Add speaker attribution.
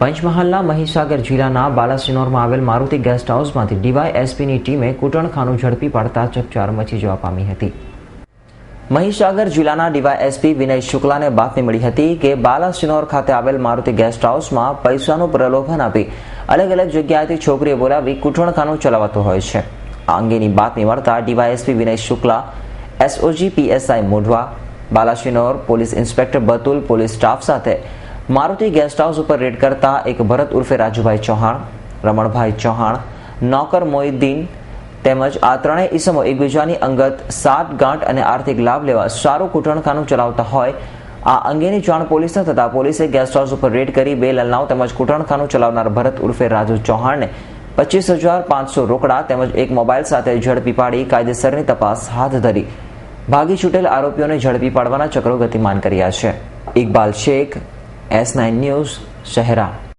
Speaker 1: પંચમહાલના મહીસાગર જિલ્લાના બાલાસિનોરમાં આવેલ મારુતિ ગેસ્ટ હાઉસમાંથી ડીવાયએસપીની ટીમે કૂટણખાનું ઝડપી પાડતા ચકચાર મચી જવા પામી હતી. મહીસાગર જિલ્લાના ડીવાયએસપી વિનય શુક્લાને બાતમી મળી હતી કે બાલાસિનોર ખાતે આવેલ મારુતિ ગેસ્ટ હાઉસમાં પૈસાનું પ્રલોભન આપી અલગ અલગ જગ્યાએથી છોકરીઓ બોલાવી કૂટણખાનું ચલાવતો હોય છે. આ અંગેની બાતમી મળતા DYSP Vinay Shukla, SOG PSI Modhwa, Balasinor police inspector Batul police staff સાથે મારુતિ ગેસ્ટ હાઉસ ઉપર રેડ કરતા એક ભરત ઉર્ફે રાજુભાઈ ચૌહાણ, રમણભાઈ ચૌહાણ, નોકર મોહિદ્દીન તેમજ આ ત્રણેય ઈસમો એકબીજાની અંગત સાત ગાંઠ અને આર્થિક લાભ લેવા સારું કૂટણખાનું ચલાવતા હોય. આ અંગેની જાણ પોલીસને થતા પોલીસે ગેસ્ટ હાઉસ ઉપર રેડ કરી બે લલનાવ તેમજ કૂટણખાનું ચલાવનાર ભરત ઉર્ફે રાજુ ચૌહાણને પચીસ હજાર પાંચસો રોકડા તેમજ એક મોબાઈલ સાથે ઝડપી પાડી કાયદેસરની તપાસ હાથ ધરી. ભાગી છૂટેલ આરોપીઓને ઝડપી પાડવાના ચક્રો ગતિમાન કર્યા છે. Iqbal Sheikh S9 News, Shahra.